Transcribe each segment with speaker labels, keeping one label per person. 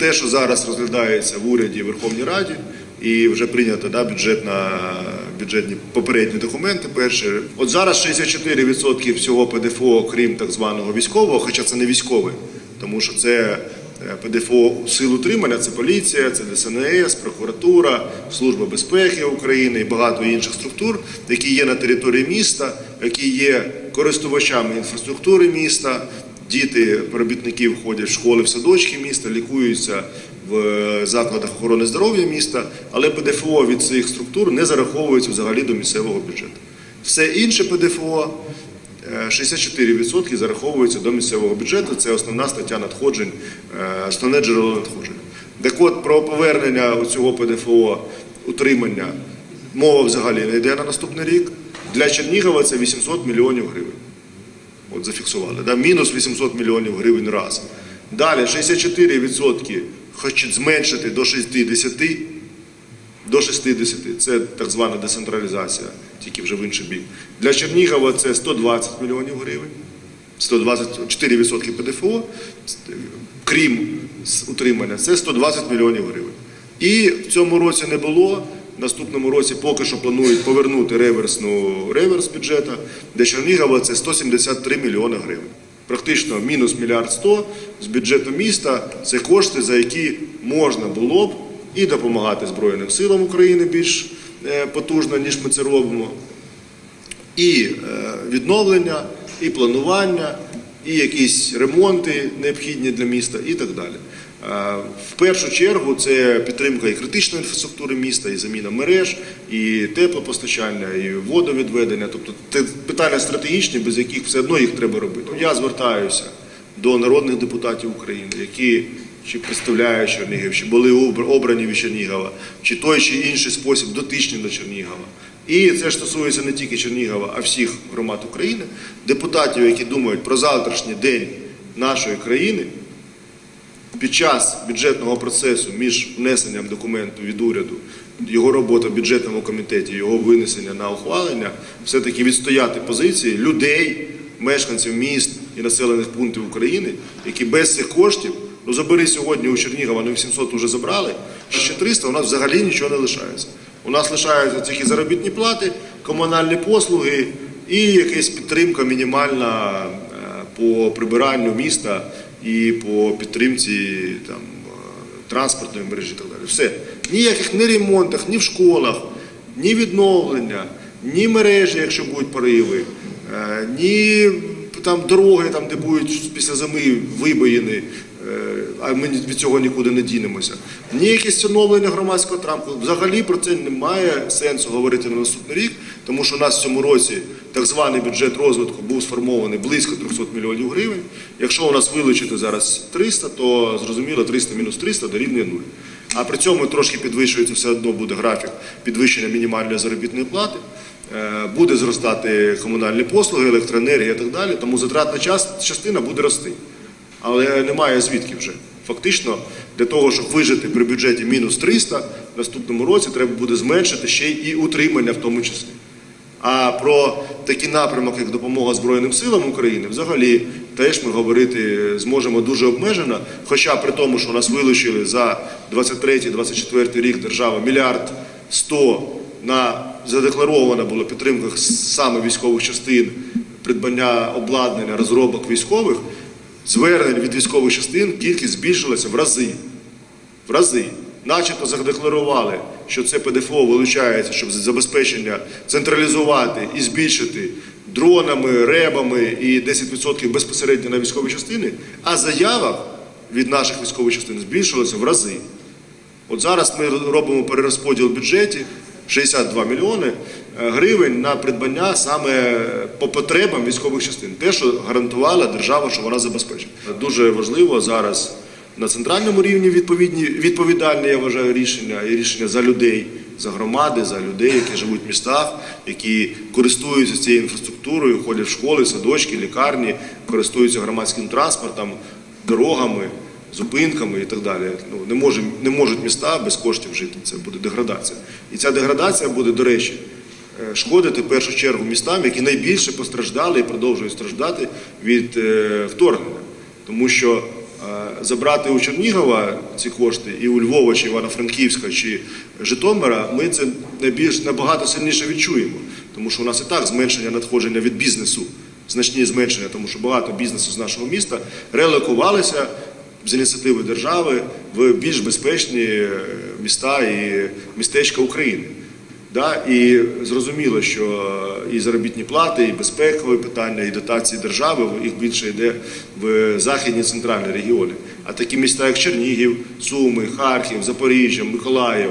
Speaker 1: Те, що зараз розглядається в уряді Верховній Раді, і вже прийнято да, бюджетна, бюджетні попередні документи. Перші. От зараз 64% всього ПДФО, крім так званого військового, хоча це не військове, тому що це е, ПДФО сил утримання, це поліція, це ДСНС, прокуратура, Служба безпеки України і багато інших структур, які є на території міста, які є користувачами інфраструктури міста. Діти робітників ходять в школи, в садочки міста, лікуються в е, закладах охорони здоров'я міста, але ПДФО від цих структур не зараховується взагалі до місцевого бюджету. Все інше ПДФО е, 64% зараховується до місцевого бюджету. Це основна стаття надходжень, е, основне джерело надходжень. Так от про повернення цього ПДФО утримання мова взагалі не йде на наступний рік. Для Чернігова це 800 мільйонів гривень. От зафіксували. Да? Мінус 800 мільйонів гривень раз. Далі 64% хочуть зменшити до 60, до 60. Це так звана децентралізація, тільки вже в інший бік. Для Чернігова це 120 мільйонів гривень. 124% ПДФО, крім утримання, це 120 мільйонів гривень. І в цьому році не було. В наступному році поки що планують повернути реверсну реверс бюджету, де Чернігова це 173 мільйони гривень. Практично мінус мільярд сто з бюджету міста це кошти, за які можна було б і допомагати Збройним силам України більш е, потужно, ніж ми це робимо і е, відновлення, і планування, і якісь ремонти необхідні для міста, і так далі. В першу чергу це підтримка і критичної інфраструктури міста, і заміна мереж, і теплопостачання, і водовідведення. Тобто це питання стратегічні, без яких все одно їх треба робити. Я звертаюся до народних депутатів України, які чи представляють Чернігів, чи були обрані від Чернігова, чи той чи інший спосіб дотичні до Чернігова. І це ж стосується не тільки Чернігова, а всіх громад України, депутатів, які думають про завтрашній день нашої країни. Під час бюджетного процесу між внесенням документу від уряду, його робота в бюджетному комітеті, його винесення на ухвалення, все-таки відстояти позиції людей, мешканців міст і населених пунктів України, які без цих коштів, ну забери сьогодні у Чернігова, ну 800 вже забрали, а ще 300 у нас взагалі нічого не лишається. У нас лишаються тільки заробітні плати, комунальні послуги і якась підтримка мінімальна е, по прибиранню міста і по підтримці там, е, транспортної мережі і так далі. Все. Ніяких ні ремонтах, ні в школах, ні відновлення, ні мережі, якщо будуть пориви, е, ні там дороги, там, де будуть після зими вибоїни, а ми від цього нікуди не дінемося. Ні якесь оновлення громадського транспорту. Взагалі про це немає сенсу говорити на наступний рік, тому що у нас в цьому році так званий бюджет розвитку був сформований близько 300 мільйонів гривень. Якщо у нас вилучити зараз 300, то зрозуміло 300 мінус 300 дорівнює 0. А при цьому трошки підвищується все одно буде графік підвищення мінімальної заробітної плати. Е, Буде зростати комунальні послуги, електроенергія і так далі. Тому затратна час- частина буде рости. Але немає звідки вже. Фактично, для того, щоб вижити при бюджеті мінус 300, в наступному році треба буде зменшити ще і утримання в тому числі. А про такий напрямок, як допомога Збройним силам України, взагалі теж ми говорити зможемо дуже обмежено. Хоча при тому, що нас вилучили за 23-24 рік держава мільярд 100 на задекларована була підтримка саме військових частин, придбання обладнання, розробок військових, звернень від військових частин кількість збільшилася в рази. В рази. Начебто задекларували, що це ПДФО вилучається, щоб забезпечення централізувати і збільшити дронами, ребами і 10% безпосередньо на військові частини, а заявок від наших військових частин збільшилося в рази. От зараз ми робимо перерозподіл в бюджеті 62 мільйони е, гривень на придбання саме по потребам військових частин. Те, що гарантувала держава, що вона забезпечить. Дуже важливо зараз на центральному рівні відповідні відповідальне, я вважаю, рішення і рішення за людей, за громади, за людей, які живуть в містах, які користуються цією інфраструктурою, ходять в школи, садочки, лікарні, користуються громадським транспортом, дорогами зупинками і так далі. Ну, не, може, не можуть міста без коштів жити. Це буде деградація. І ця деградація буде, до речі, е, шкодити в першу чергу містам, які найбільше постраждали і продовжують страждати від е, вторгнення. Тому що е, забрати у Чернігова ці кошти і у Львова, чи Івано-Франківська, чи Житомира, ми це найбільш набагато сильніше відчуємо, тому що у нас і так зменшення надходження від бізнесу, значні зменшення, тому що багато бізнесу з нашого міста релокувалися з ініціативи держави в більш безпечні е, міста і містечка України. Да? І зрозуміло, що і заробітні плати, і безпекові питання, і дотації держави їх більше йде в західні центральні регіони. А такі міста, як Чернігів, Суми, Харків, Запоріжжя, Миколаїв,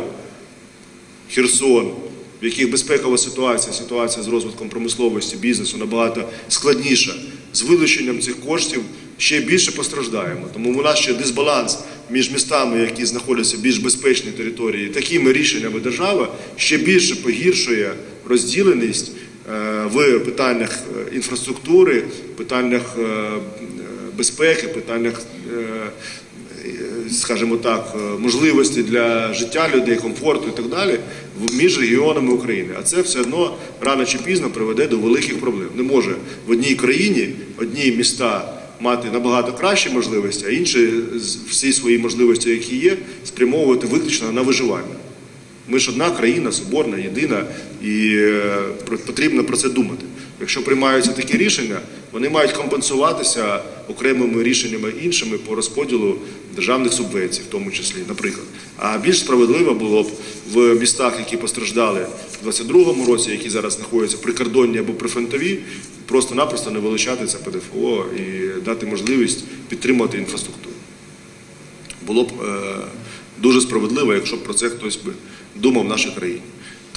Speaker 1: Херсон, в яких безпекова ситуація, ситуація з розвитком промисловості, бізнесу набагато складніша. З вилученням цих коштів ще більше постраждаємо. Тому у нас ще дисбаланс між містами, які знаходяться в більш безпечній території, такими рішеннями держава ще більше погіршує розділеність е, в питаннях е, інфраструктури, питаннях е, безпеки, питаннях. скажімо так, можливості для життя людей, комфорту і так далі між регіонами України. А це все одно рано чи пізно приведе до великих проблем. Не може в одній країні одні міста мати набагато кращі можливості, а інші всі свої можливості, які є, спрямовувати виключно на виживання. Ми ж одна країна, соборна, єдина, і е, потрібно про це думати. Якщо приймаються такі рішення, вони мають компенсуватися окремими рішеннями іншими по розподілу державних субвенцій, в тому числі, наприклад. А більш справедливо було б в містах, які постраждали в 22-му році, які зараз знаходяться прикордонні або прифронтові, просто-напросто не вилучати це ПДФО і дати можливість підтримувати інфраструктуру було б е, дуже справедливо, якщо б про це хтось би думав в нашій країні.